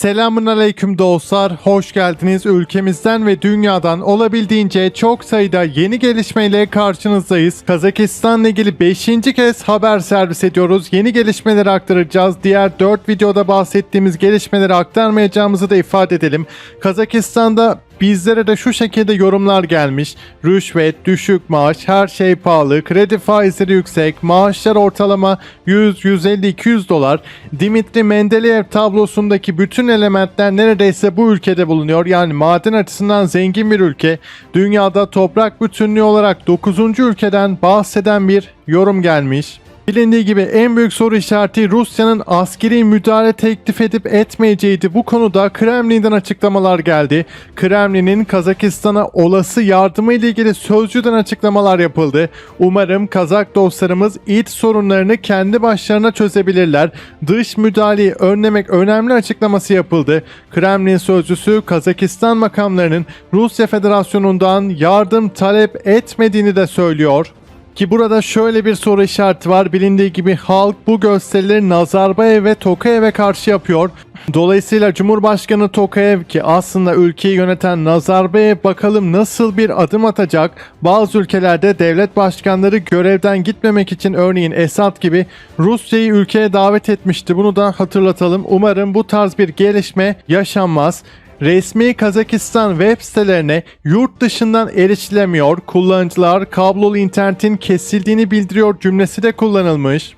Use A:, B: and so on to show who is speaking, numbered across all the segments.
A: Selamun aleyküm dostlar, hoş geldiniz. Ülkemizden ve dünyadan olabildiğince çok sayıda yeni gelişmeyle karşınızdayız. Kazakistan'la ilgili 5. kez haber servis ediyoruz. Yeni gelişmeleri aktaracağız. Diğer 4 videoda bahsettiğimiz gelişmeleri aktarmayacağımızı da ifade edelim. Kazakistan'da Bizlere de şu şekilde yorumlar gelmiş. Rüşvet, düşük maaş, her şey pahalı, kredi faizleri yüksek, maaşlar ortalama 100, 150, 200 dolar. Dimitri Mendeleev tablosundaki bütün elementler neredeyse bu ülkede bulunuyor. Yani maden açısından zengin bir ülke. Dünyada toprak bütünlüğü olarak 9. ülkeden bahseden bir yorum gelmiş. Bilindiği gibi en büyük soru işareti Rusya'nın askeri müdahale teklif edip etmeyeceğiydi. Bu konuda Kremlin'den açıklamalar geldi. Kremlin'in Kazakistan'a olası yardımı ile ilgili sözcüden açıklamalar yapıldı. Umarım Kazak dostlarımız iç sorunlarını kendi başlarına çözebilirler. Dış müdahaleyi önlemek önemli açıklaması yapıldı. Kremlin sözcüsü Kazakistan makamlarının Rusya Federasyonu'ndan yardım talep etmediğini de söylüyor. Ki burada şöyle bir soru işareti var. Bilindiği gibi halk bu gösterileri Nazarbayev ve Tokayev'e karşı yapıyor. Dolayısıyla Cumhurbaşkanı Tokayev ki aslında ülkeyi yöneten Nazarbayev bakalım nasıl bir adım atacak. Bazı ülkelerde devlet başkanları görevden gitmemek için örneğin Esad gibi Rusya'yı ülkeye davet etmişti. Bunu da hatırlatalım. Umarım bu tarz bir gelişme yaşanmaz. Resmi Kazakistan web sitelerine yurt dışından erişilemiyor, kullanıcılar kablolu internetin kesildiğini bildiriyor cümlesi de kullanılmış.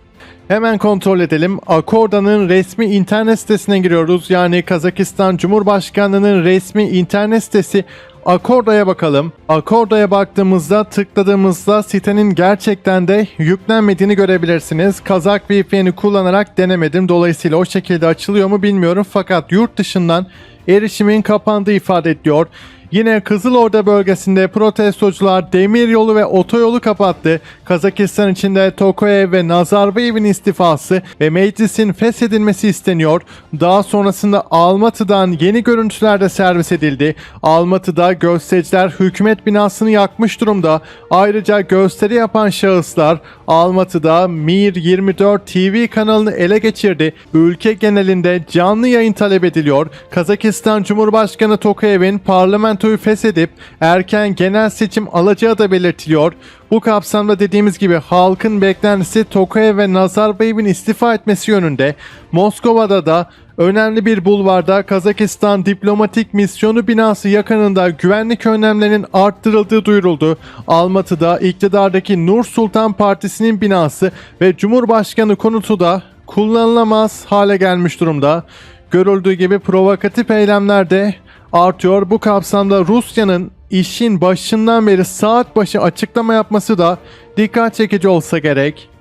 A: Hemen kontrol edelim. Akorda'nın resmi internet sitesine giriyoruz. Yani Kazakistan Cumhurbaşkanlığı'nın resmi internet sitesi Akorda'ya bakalım. Akorda'ya baktığımızda tıkladığımızda sitenin gerçekten de yüklenmediğini görebilirsiniz. Kazak VPN'i kullanarak denemedim. Dolayısıyla o şekilde açılıyor mu bilmiyorum. Fakat yurt dışından erişimin kapandığı ifade ediyor. Yine Kızılorda bölgesinde protestocular demiryolu ve otoyolu kapattı. Kazakistan içinde Tokayev ve Nazarbayev'in istifası ve meclisin feshedilmesi isteniyor. Daha sonrasında Almatı'dan yeni görüntüler de servis edildi. Almatı'da göstericiler hükümet binasını yakmış durumda. Ayrıca gösteri yapan şahıslar Almatı'da Mir 24 TV kanalını ele geçirdi. Ülke genelinde canlı yayın talep ediliyor. Kazakistan Cumhurbaşkanı Tokayev'in parlamentoyu feshedip erken genel seçim alacağı da belirtiliyor. Bu kapsamda dediğimiz gibi halkın beklentisi Tokayev ve Nazarbayev'in istifa etmesi yönünde. Moskova'da da önemli bir bulvarda Kazakistan diplomatik misyonu binası yakınında güvenlik önlemlerinin arttırıldığı duyuruldu. Almatı'da iktidardaki Nur Sultan Partisi'nin binası ve Cumhurbaşkanı konutu da kullanılamaz hale gelmiş durumda. Görüldüğü gibi provokatif eylemler de artıyor. Bu kapsamda Rusya'nın işin başından beri saat başı açıklama yapması da dikkat çekici olsa gerek.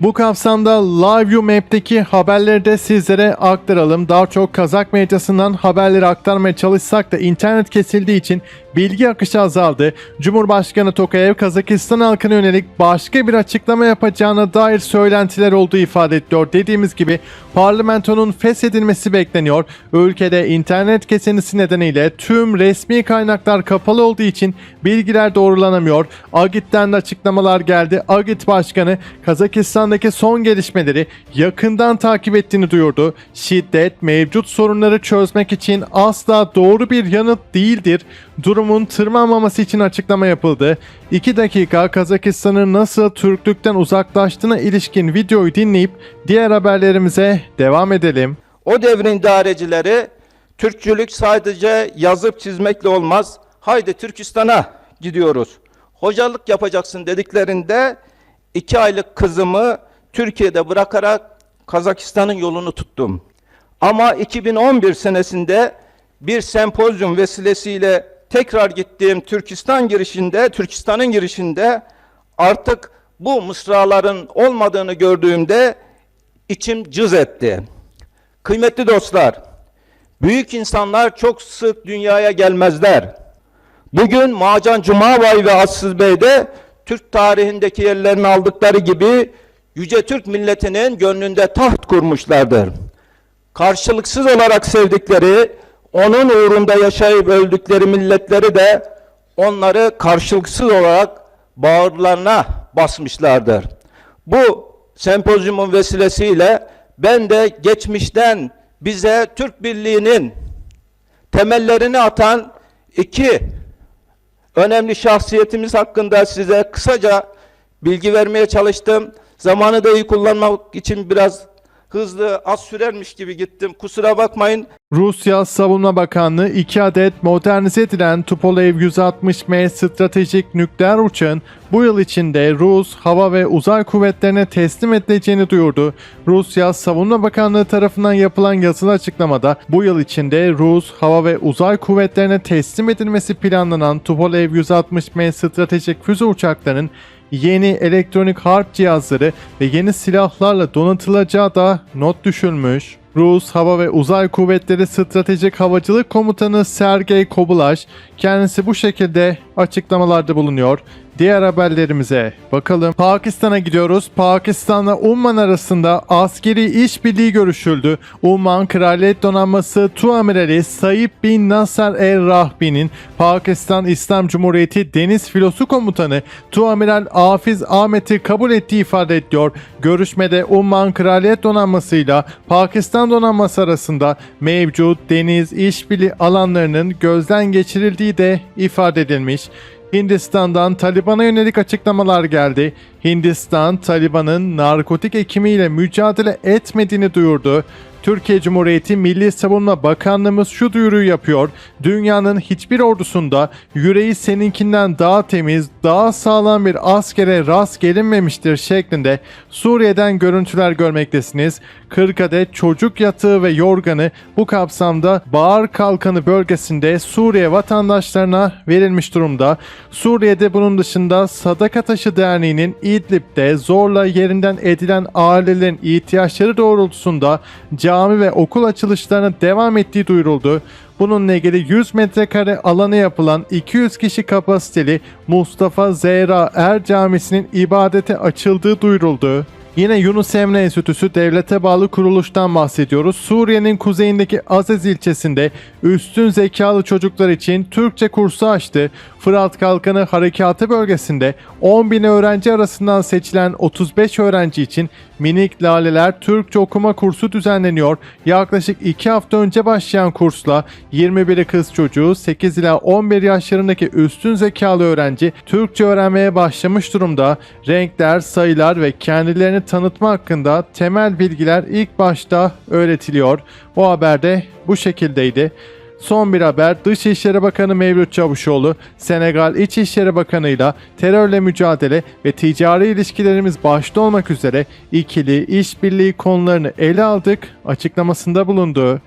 A: Bu kapsamda LiveView Map'teki haberleri de sizlere aktaralım. Daha çok Kazak medyasından haberleri aktarmaya çalışsak da internet kesildiği için bilgi akışı azaldı. Cumhurbaşkanı Tokayev Kazakistan halkına yönelik başka bir açıklama yapacağına dair söylentiler olduğu ifade ediyor. Dediğimiz gibi parlamentonun feshedilmesi bekleniyor. Ülkede internet kesintisi nedeniyle tüm resmi kaynaklar kapalı olduğu için bilgiler doğrulanamıyor. Agit'ten de açıklamalar geldi. Agit Başkanı Kazakistan'daki son gelişmeleri yakından takip ettiğini duyurdu. Şiddet mevcut sorunları çözmek için asla doğru bir yanıt değildir. Durumun tırmanmaması için açıklama yapıldı. 2 dakika Kazakistan'ın nasıl Türklükten uzaklaştığına ilişkin videoyu dinleyip diğer haberlerimize devam edelim.
B: O devrin idarecileri Türkçülük sadece yazıp çizmekle olmaz. Haydi Türkistan'a gidiyoruz. Hocalık yapacaksın dediklerinde iki aylık kızımı Türkiye'de bırakarak Kazakistan'ın yolunu tuttum. Ama 2011 senesinde bir sempozyum vesilesiyle tekrar gittiğim Türkistan girişinde, Türkistan'ın girişinde artık bu mısraların olmadığını gördüğümde içim cız etti. Kıymetli dostlar, büyük insanlar çok sık dünyaya gelmezler. Bugün Macan Cumabay ve Assız Bey de Türk tarihindeki yerlerini aldıkları gibi Yüce Türk milletinin gönlünde taht kurmuşlardır. Karşılıksız olarak sevdikleri, onun uğrunda yaşayıp öldükleri milletleri de onları karşılıksız olarak bağırlarına basmışlardır. Bu sempozyumun vesilesiyle ben de geçmişten bize Türk Birliği'nin temellerini atan iki önemli şahsiyetimiz hakkında size kısaca bilgi vermeye çalıştım. Zamanı da iyi kullanmak için biraz hızlı, az sürermiş gibi gittim. Kusura bakmayın.
A: Rusya Savunma Bakanlığı 2 adet modernize edilen Tupolev 160M stratejik nükleer uçağın bu yıl içinde Rus hava ve uzay kuvvetlerine teslim edileceğini duyurdu. Rusya Savunma Bakanlığı tarafından yapılan yazılı açıklamada bu yıl içinde Rus hava ve uzay kuvvetlerine teslim edilmesi planlanan Tupolev 160M stratejik füze uçaklarının yeni elektronik harp cihazları ve yeni silahlarla donatılacağı da not düşülmüş. Rus Hava ve Uzay Kuvvetleri Stratejik Havacılık Komutanı Sergey Kobulaş kendisi bu şekilde açıklamalarda bulunuyor. Diğer haberlerimize bakalım. Pakistan'a gidiyoruz. Pakistan'la Umman arasında askeri işbirliği görüşüldü. Umman Kraliyet Donanması Tuamirali Said bin Nasser el Rahbi'nin Pakistan İslam Cumhuriyeti Deniz Filosu Komutanı Tuamiral Afiz Ahmet'i kabul ettiği ifade ediyor. Görüşmede Umman Kraliyet Donanması ile Pakistan Donanması arasında mevcut deniz işbirliği alanlarının gözden geçirildiği de ifade edilmiş. Hindistan'dan Taliban'a yönelik açıklamalar geldi. Hindistan, Taliban'ın narkotik ekimiyle mücadele etmediğini duyurdu. Türkiye Cumhuriyeti Milli Savunma Bakanlığımız şu duyuruyu yapıyor. Dünyanın hiçbir ordusunda yüreği seninkinden daha temiz, daha sağlam bir askere rast gelinmemiştir şeklinde Suriye'den görüntüler görmektesiniz. 40 adet çocuk yatağı ve yorganı bu kapsamda Bağır Kalkanı bölgesinde Suriye vatandaşlarına verilmiş durumda. Suriye'de bunun dışında Sadaka Taşı Derneği'nin İdlib'de zorla yerinden edilen ailelerin ihtiyaçları doğrultusunda cami ve okul açılışlarına devam ettiği duyuruldu. Bununla ilgili 100 metrekare alana yapılan 200 kişi kapasiteli Mustafa Zehra Er Camisi'nin ibadete açıldığı duyuruldu. Yine Yunus Emre Enstitüsü devlete bağlı kuruluştan bahsediyoruz. Suriye'nin kuzeyindeki Azez ilçesinde üstün zekalı çocuklar için Türkçe kursu açtı. Fırat Kalkanı Harekatı bölgesinde 10 bin öğrenci arasından seçilen 35 öğrenci için minik laleler Türkçe okuma kursu düzenleniyor. Yaklaşık 2 hafta önce başlayan kursla 21'i kız çocuğu 8 ila 11 yaşlarındaki üstün zekalı öğrenci Türkçe öğrenmeye başlamış durumda. Renkler, sayılar ve kendilerini tanıtma hakkında temel bilgiler ilk başta öğretiliyor. O haberde bu şekildeydi. Son bir haber Dışişleri Bakanı Mevlüt Çavuşoğlu, Senegal İçişleri Bakanı ile terörle mücadele ve ticari ilişkilerimiz başta olmak üzere ikili işbirliği konularını ele aldık açıklamasında bulundu.